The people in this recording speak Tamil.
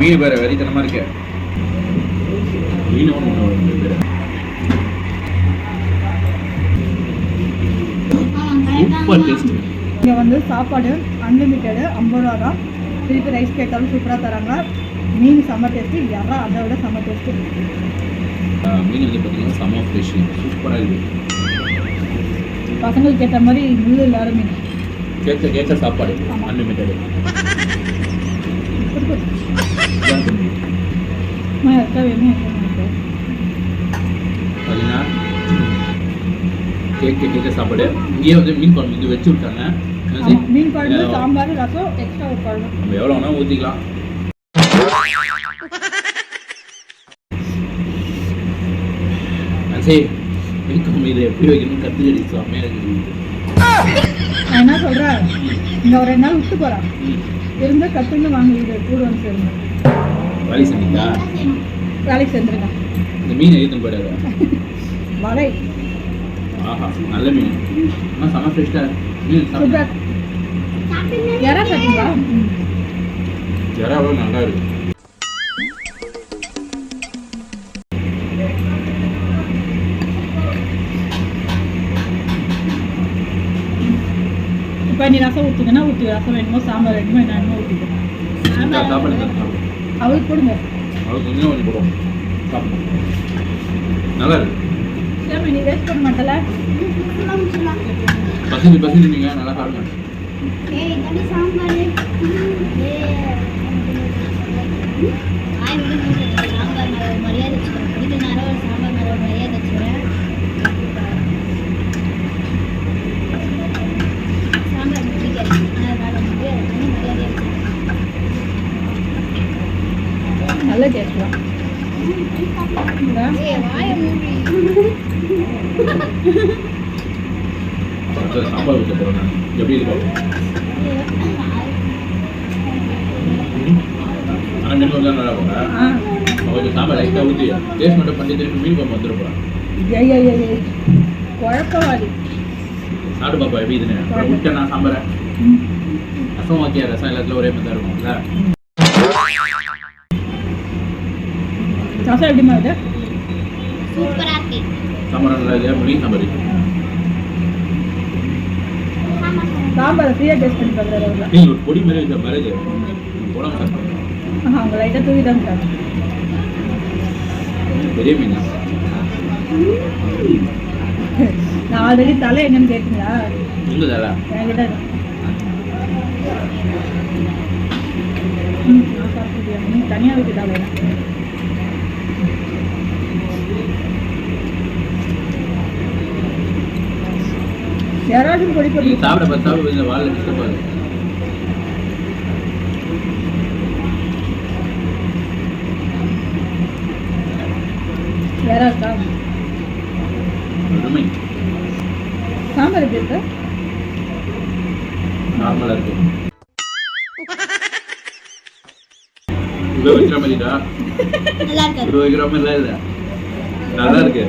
மீன் வேற வெறித்தனமா இருக்கு. மீன் சூப்பர் டேஸ்ட். இங்கே வந்து சாப்பாடு அன்லிமிட்டெடு ஐம்பது ரூபா தான். திருப்பி ரைஸ் கேட்டாலும் சூப்பராக தராங்க. மீன் செம்ம டேஸ்ட்டு இறா அதை விட செம்ம டேஸ்ட்டு மீன் வந்து பார்த்தீங்கன்னா செம ஃப்ரெஷ் சூப்பராக இருக்கு. பசங்களுக்கு ஏற்ற மாதிரி முள்ளு இல்லாத மீன். கேட்க கேட்க சாப்பாடு. அன்லிமிட்டடு கேட்க கேட்க சாப்பாடு. இங்கேயே வந்து மீன் குழம்பு வந்து வச்சு விட்டாங்க? மீன் குழம்பு சாம்பார் ரசம் எக்ஸ்ட்ரா ஒரு குழம்பு. நம்ம எவ்வளோ வேணால் ஊற்றிக்கலாம் சரி மீன் குழம்பு இதை எப்படி வைக்கணும் கற்றுக்கடி செம்மையாக இருக்குது நான் என்ன சொல்கிறேன் இங்கே ஒரு ரெண்டு நாள் விட்டு போகிறேன் ம். இருந்து கற்றுன்னு வாங்க இது கூட வந்து சேருங்க. வலி செஞ்சீங்களா வேலைக்கு சேர்ந்துருங்க இந்த மீன் எழுதுன்னு போயிடாத. வலை ஆஹா நல்ல மீன். ஆனால் செம ஃப்ரெஷ்டாக மீன் சாப்பிட்டா சூப்பர் யாரா சாப்பிட்டீங்களா ம். எவ்வளோ நல்லா இருக்கு. இப்போ நீ ரசம் ஊற்றுங்கன்னா ஊற்றி ரசம் வேணுமோ சாம்பார் வேணுமோ என்ன வேணுமோ ஊற்றிக்கோ அவளுக்கு கொடுங்க அவளுக்கு இன்னும் கொஞ்சம் போடுவோம். சாப்பிடும் நல்லா இருக்கு. வேஸ்ட் பண்ண மாட்டல பசங்க பசங்க நீங்க நல்லா சாப்பிடுங்க. நல்ல டேஸ்ட் தான் ஊற்ற போகிறேன் நான் எப்படி பார்ப்போம் ஆனால் மீன் கொஞ்சம் நல்லா ஆ கொஞ்சம் சாம்பார் லைட்டாக ஊற்றி டேஸ்ட் மட்டும் பண்ணி திருப்பி மீன் குழம்பு வந்துட போகிறேன் குழப்பவாதி சாப்பிட்டு பாப்பா எப்படி இதுன்னு அப்புறம் விட்டேன் நான் சாம்பாரை ம். ரசம் ஓகே ரசம் எல்லாத்துலையும் ஒரே மாதிரி இருக்கும்ல ரசம் எப்படிமா இது? சூப்பரா இருக்கு. சாம்பார் நல்லா இது மீன் சாம்பார். சாம்பார் ஃப்ரீயாக டேஸ்ட் பண்ணி பார்க்குறாரு நீ ஒரு பொடி மாதிரி மாதிரி இது போடாம சாப்பிடுங்க ஆஹா அவங்க லைட்டாக தூக்கிட்டாங்க சார். பெரிய மீன். நான் ஆல்ரெடி தலை எங்கன்னு கேட்டீங்களா? என்கிட்ட நான் சாப்பிட்டுட்டியா நீ தனியாக வைக்க தலை. பொடி சாப்பிட வாழை டிஸ்டர்ப் ஆகுது இருக்கா? சாம்பார் எப்படி இருக்கு? இருக்கு. இல்லை. நல்லா இருக்கு.